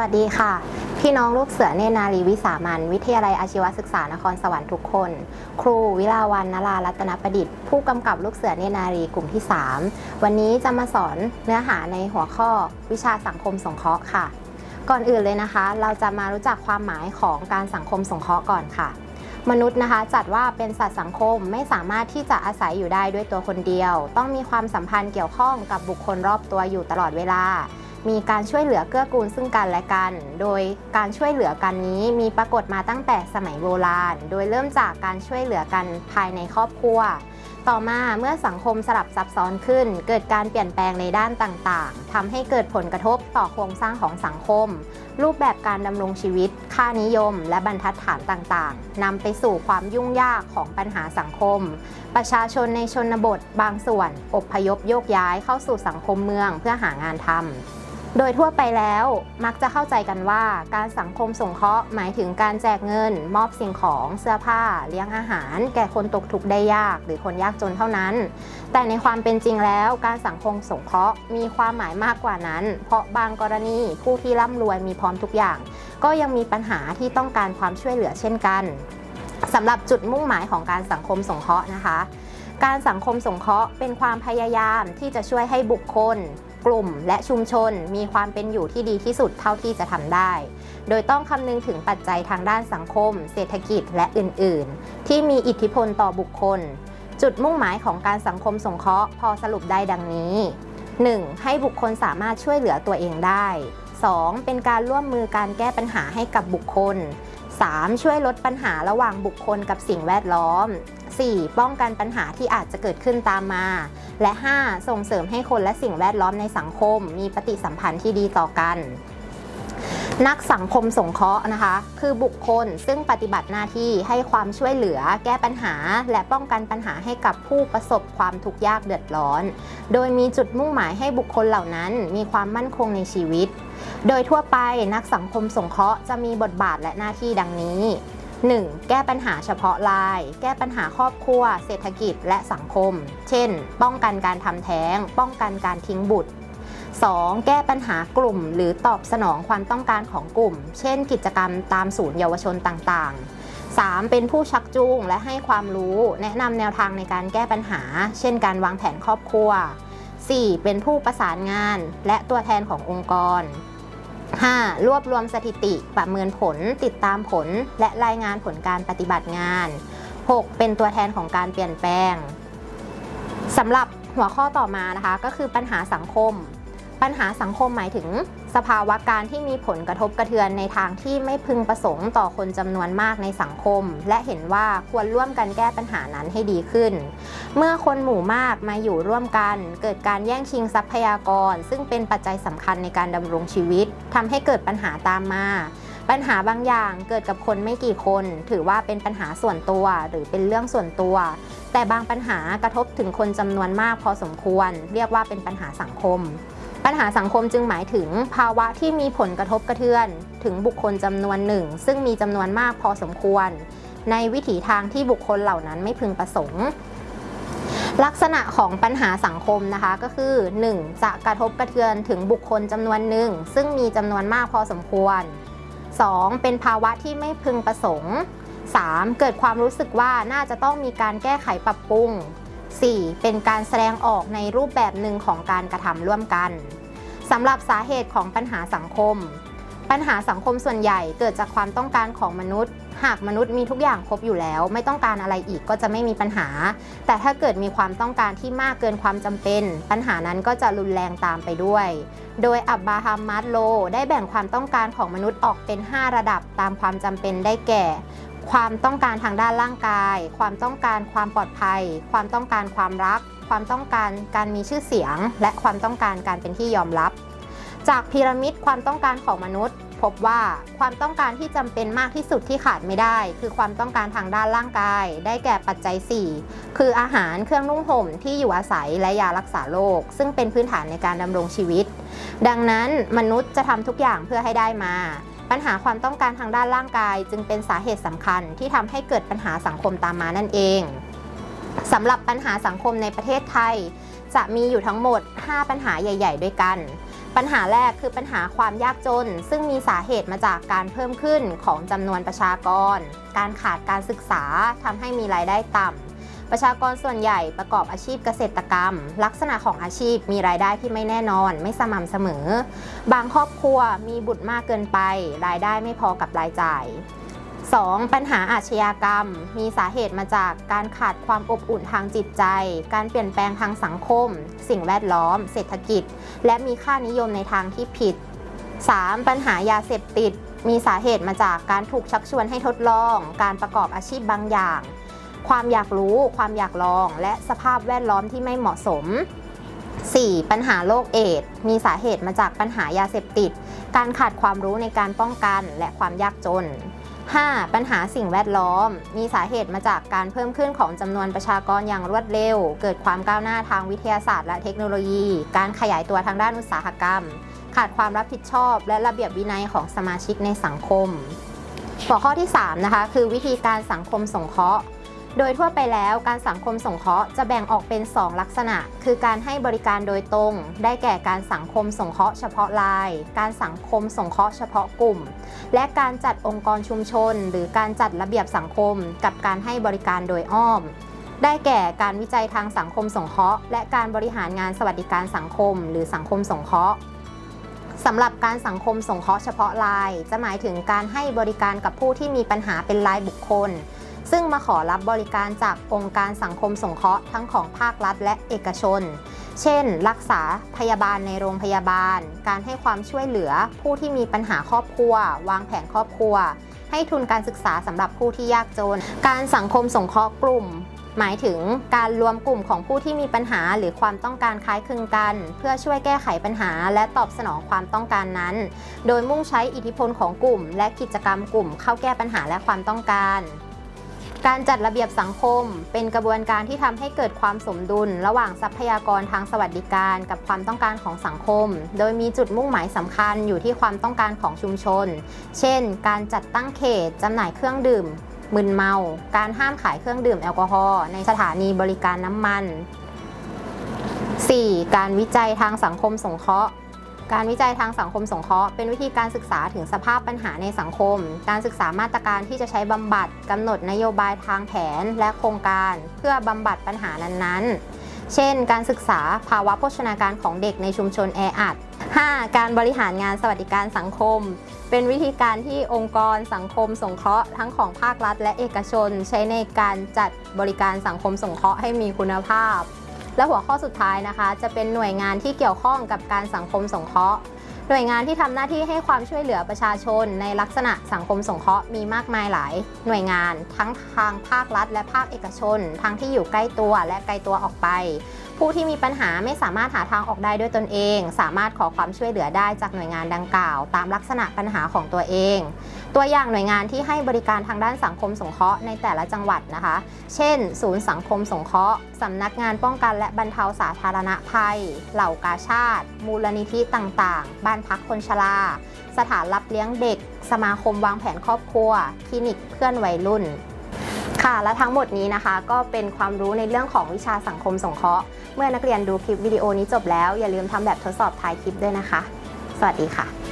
วัสดีค่ะ พี่น้องลูกเสือเนนารีวิสามันวิทยาลัยอาชีวศึกษานครสวรรค์ทุกคน ครูวิลาวันนรารัตนประดิษฐ์ ผู้กำกับลูกเสือเนนารีกลุ่มที่ 3 วันนี้จะมาสอนเนื้อหาในหัวข้อวิชาสังคมสงเคราะห์ค่ะ ก่อนอื่นเลยนะคะ เราจะมารู้จักความหมายของการสังคมสงเคราะห์ก่อนค่ะมนุษย์นะคะจัดว่าเป็นสัตว์สังคมไม่สามารถที่จะอาศัยอยู่ได้ด้วยตัวคนเดียว ต้องมีความสัมพันธ์เกี่ยวข้องกับบุคคลรอบตัวอยู่ตลอดเวลา มีการช่วยเหลือเกื้อกูลซึ่งกันและกัน โดยการช่วยเหลือกันนี้มีปรากฏมาตั้งแต่สมัยโบราณ โดยเริ่มจากการช่วยเหลือกันภายในครอบครัว ต่อมาเมื่อสังคมสลับซับซ้อนขึ้น เกิดการเปลี่ยนแปลงในด้านต่างๆทำให้เกิดผลกระทบต่อโครงสร้างของสังคม รูปแบบการดำรงชีวิต ค่านิยม และบรรทัดฐานต่างๆนำไปสู่ความยุ่งยากของปัญหาสังคม ประชาชนในชนบท บางส่วน อบพยพโยกย้ายเข้าสู่สังคมเมืองเพื่อหางานทำ โดยทั่วไปแล้วมักจะเข้าใจกันว่าการสังคมสงเคราะห์หมายถึงการแจกเงิน มอบสิ่งของเสื้อผ้า เลี้ยงอาหาร แก่คนตกทุกข์ได้ยาก หรือคนยากจนเท่านั้น แต่ในความเป็นจริงแล้วการสังคมสงเคราะห์มีความหมายมากกว่านั้น เพราะบางกรณีผู้ที่ร่ำรวยมีพร้อมทุกอย่าง ก็ยังมีปัญหาที่ต้องการความช่วยเหลือเช่นกันสำหรับจุดมุ่งหมายของการสังคมสงเคราะห์นะคะ การสังคมสงเคราะห์เป็นความพยายามที่จะช่วยให้บุคคล กลุ่มและชุมชนมีความเป็นอยู่ที่ดีที่สุดเท่าที่จะทำได้ โดยต้องคำนึงถึงปัจจัยทางด้านสังคม เศรษฐกิจและอื่น ๆ ที่มีอิทธิพลต่อบุคคล จุดมุ่งหมายของการสังคมสงเคราะห์พอสรุปได้ดังนี้ 1. ให้บุคคลสามารถช่วยเหลือตัวเองได้ 2. เป็นการร่วมมือการแก้ปัญหาให้กับบุคคล 3. ช่วยลดปัญหาระหว่างบุคคลกับสิ่งแวดล้อม 4. ป้องกันปัญหาที่อาจจะเกิดขึ้นตามมา และ 5. ส่งเสริมให้คนและสิ่งแวดล้อมในสังคม มีปฏิสัมพันธ์ที่ดีต่อกันนักสังคมสงเคราะห์นะคะ คือบุคคลซึ่งปฏิบัติหน้าที่ให้ความช่วยเหลือ แก้ปัญหา และป้องกันปัญหาให้กับผู้ประสบความทุกข์ยากเดือดร้อน โดยมีจุดมุ่งหมายให้บุคคลเหล่านั้น มีความมั่นคงในชีวิต โดยทั่วไปนักสังคมสงเคราะห์จะมีบทบาทและหน้าที่ดังนี้ 1. แก้ปัญหาเฉพาะราย แก้ปัญหาครอบครัว เศรษฐกิจและสังคม เช่น ป้องกันการทำแท้ง ป้องกันการทิ้งบุตร 2. แก้ปัญหากลุ่ม หรือตอบสนองความต้องการของกลุ่ม เช่น กิจกรรมตามศูนย์เยาวชนต่างๆ 3. เป็นผู้ชักจูงและให้ความรู้ แนะนำแนวทางในการแก้ปัญหา เช่นการวางแผนครอบครัว 4. เป็นผู้ประสานงาน และตัวแทนขององค์กร 5. รวบรวมสถิติประเมินผล ติดตามผล และรายงานผลการปฏิบัติงาน 6. เป็นตัวแทนของการเปลี่ยนแปลงสำหรับหัวข้อต่อมานะคะ ก็คือปัญหาสังคม ปัญหาสังคมหมายถึง สภาวะการที่มีผลกระทบกระเทือนในทางที่ไม่พึงประสงค์ต่อคนจำนวนมากในสังคม และเห็นว่าควรร่วมกันแก้ปัญหานั้นให้ดีขึ้น เมื่อคนหมู่มากมาอยู่ร่วมกัน เกิดการแย่งชิงทรัพยากร ซึ่งเป็นปัจจัยสำคัญในการดำรงชีวิตทำให้เกิดปัญหาตามมาปัญหาบางอย่างเกิดกับคนไม่กี่คน ถือว่าเป็นปัญหาส่วนตัวหรือเป็นเรื่องส่วนตัว แต่บางปัญหากระทบถึงคนจำนวนมากพอสมควร เรียกว่าเป็นปัญหาสังคม ปัญหาสังคมจึงหมายถึงภาวะที่มีผลกระทบกระเทือน ถึงบุคคลจำนวนหนึ่ง ซึ่งมีจำนวนมากพอสมควร ในวิถีทางที่บุคคลเหล่านั้นไม่พึงประสงค์ ลักษณะของปัญหาสังคมนะคะก็คือ 1. จะกระทบกระเทือนถึงบุคคลจำนวนหนึ่ง ซึ่งมีจำนวนมากพอสมควร 2. เป็นภาวะที่ไม่พึงประสงค์ 3. เกิดความรู้สึกว่าน่าจะต้องมีการแก้ไขปรับปรุง 4. เป็นการแสดงออกในรูปแบบหนึ่งของการกระทำร่วมกันสำหรับสาเหตุของปัญหาสังคม ปัญหาสังคมส่วนใหญ่เกิดจากความต้องการของมนุษย์ หากมนุษย์มีทุกอย่างครบอยู่แล้ว ไม่ต้องการอะไรอีกก็จะไม่มีปัญหา แต่ถ้าเกิดมีความต้องการที่มากเกินความจำเป็น ปัญหานั้นก็จะรุนแรงตามไปด้วย โดยอับบราฮัมมาสโล ได้แบ่งความต้องการของมนุษย์ออกเป็น 5 ระดับตามความจำเป็นได้แก่ ความต้องการทางด้านร่างกาย ความต้องการความปลอดภัย ความต้องการความรัก ความต้องการการมีชื่อเสียง และความต้องการการเป็นที่ยอมรับ จากพีระมิดความต้องการของมนุษย์ พบว่าความต้องการที่จำเป็นมากที่สุดที่ขาดไม่ได้ คือความต้องการทางด้านร่างกาย ได้แก่ปัจจัย 4 คืออาหารเครื่องนุ่งห่มที่อยู่อาศัยและยารักษาโรคซึ่งเป็นพื้นฐานในการดำรงชีวิต ดังนั้นมนุษย์จะทำทุกอย่างเพื่อให้ได้มา ปัญหาความต้องการทางด้านร่างกาย จึงเป็นสาเหตุสำคัญที่ทำให้เกิดปัญหาสังคมตามมานั่นเองสำหรับปัญหาสังคมในประเทศไทย จะมีอยู่ทั้งหมด 5 ปัญหาใหญ่ ๆ ด้วยกัน ปัญหาแรกคือปัญหาความยากจน ซึ่งมีสาเหตุมาจากการเพิ่มขึ้นของจำนวนประชากร การขาดการศึกษาทำให้มีรายได้ต่ำ ประชากรส่วนใหญ่ประกอบอาชีพเกษตรกรรม ลักษณะของอาชีพมีรายได้ที่ไม่แน่นอน ไม่สม่ำเสมอ บางครอบครัวมีบุตรมากเกินไป รายได้ไม่พอกับรายจ่าย 2. ปัญหาอาชญากรรม มีสาเหตุมาจากการขาดความอบอุ่นทางจิตใจ การเปลี่ยนแปลงทางสังคม สิ่งแวดล้อม เศรษฐกิจ และมีค่านิยมในทางที่ผิด 3. ปัญหายาเสพติด มีสาเหตุมาจากการถูกชักชวนให้ทดลอง การประกอบอาชีพบางอย่าง ความอยากรู้ ความอยากลอง และสภาพแวดล้อมที่ไม่เหมาะสม 4. ปัญหาโรคเอดส์มีสาเหตุมาจากปัญหายาเสพติด การขาดความรู้ในการป้องกันและความยากจน 5. ปัญหาสิ่งแวดล้อม มีสาเหตุมาจากการเพิ่มขึ้นของจำนวนประชากรอย่างรวดเร็ว เกิดความก้าวหน้าทางวิทยาศาสตร์และเทคโนโลยี การขยายตัวทางด้านอุตสาหกรรม ขาดความรับผิดชอบ และระเบียบวินัยของสมาชิกในสังคม หัวข้อที่3นะคะคือวิธีการสังคมสงเคราะห์ โดยทั่วไปแล้วการสังคมสงเคราะห์จะแบ่งออกเป็น 2 ลักษณะ คือการให้บริการโดยตรง ได้แก่การสังคมสงเคราะห์เฉพาะราย การสังคมสงเคราะห์เฉพาะกลุ่ม และการจัดองค์กรชุมชน หรือการจัดระเบียบสังคม กับการให้บริการโดยอ้อม ได้แก่การวิจัยทางสังคมสงเคราะห์ และการบริหารงานสวัสดิการสังคม หรือสังคมสงเคราะห์สำหรับการสังคมสงเคราะห์เฉพาะราย จะหมายถึงการให้บริการกับผู้ที่มีปัญหาเป็นรายบุคคล ซึ่งมาขอรับบริการจากองค์การสังคมสงเคราะห์ทั้งของภาครัฐและเอกชน เช่น รักษาพยาบาลในโรงพยาบาล การให้ความช่วยเหลือผู้ที่มีปัญหาครอบครัว วางแผนครอบครัว ให้ทุนการศึกษาสำหรับผู้ที่ยากจน การสังคมสงเคราะห์กลุ่มหมายถึงการรวมกลุ่มของผู้ที่มีปัญหาหรือความต้องการคล้ายคลึงกัน เพื่อช่วยแก้ไขปัญหาและตอบสนองความต้องการนั้น โดยมุ่งใช้อิทธิพลของกลุ่ม และกิจกรรมกลุ่มเข้าแก้ปัญหาและความต้องการ การจัดระเบียบสังคม เป็นกระบวนการที่ทำให้เกิดความสมดุล ระหว่างทรัพยากรทางสวัสดิการ กับความต้องการของสังคม โดยมีจุดมุ่งหมายสำคัญอยู่ที่ความต้องการของชุมชน เช่น การจัดตั้งเขตจำหน่ายเครื่องดื่มมึนเมา การห้ามขายเครื่องดื่มแอลกอฮอล์ในสถานีบริการน้ำมัน 4. การวิจัยทางสังคมสงเคราะห์ การวิจัยทางสังคมสงเคราะห์เป็นวิธีการศึกษาถึงสภาพปัญหาในสังคม การศึกษามาตรการที่จะใช้บำบัดกำหนดนโยบายทางแผนและโครงการ เพื่อบำบัดปัญหานั้นๆ เช่น การศึกษาภาวะโภชนาการของเด็กในชุมชนแออัด 5. การบริหารงานสวัสดิการสังคม เป็นวิธีการที่องค์กรสังคมสงเคราะห์ทั้งของภาครัฐและเอกชน ใช้ในการจัดบริการสังคมสงเคราะห์ให้มีคุณภาพ และหัวข้อสุดท้ายนะคะ จะเป็นหน่วยงานที่เกี่ยวข้องกับการสังคมสงเคราะห์ หน่วยงานที่ทำหน้าที่ให้ความช่วยเหลือประชาชน ในลักษณะสังคมสงเคราะห์มีมากมายหลาย หน่วยงานทั้งทางภาครัฐ และภาคเอกชน ทั้งที่อยู่ใกล้ตัวและไกลตัวออกไป ผู้ที่มีปัญหาไม่สามารถหาทางออกได้ด้วยตนเอง สามารถขอความช่วยเหลือได้จากหน่วยงานดังกล่าว ตามลักษณะปัญหาของตัวเอง ตัวอย่างหน่วยงานที่ให้บริการทางด้านสังคมสงเคราะห์ในแต่ละจังหวัดนะคะ เช่น ศูนย์สังคมสงเคราะห์สำนักงานป้องกันและบรรเทาสาธารณภัย เหล่ากาชาติ มูลนิธิต่างๆบ้านานพักคนชรา สถานรับเลี้ยงเด็ก สมาคมวางแผนครอบครัว คลินิกเพื่อนวัยรุ่น ค่ะ และทั้งหมดนี้นะคะ ก็เป็นความรู้ในเรื่องของวิชาสังคมสงเคราะห์ เมื่อนักเรียนดูคลิปวิดีโอนี้จบแล้ว อย่าลืมทำแบบทดสอบท้ายคลิปด้วยนะคะ สวัสดีค่ะ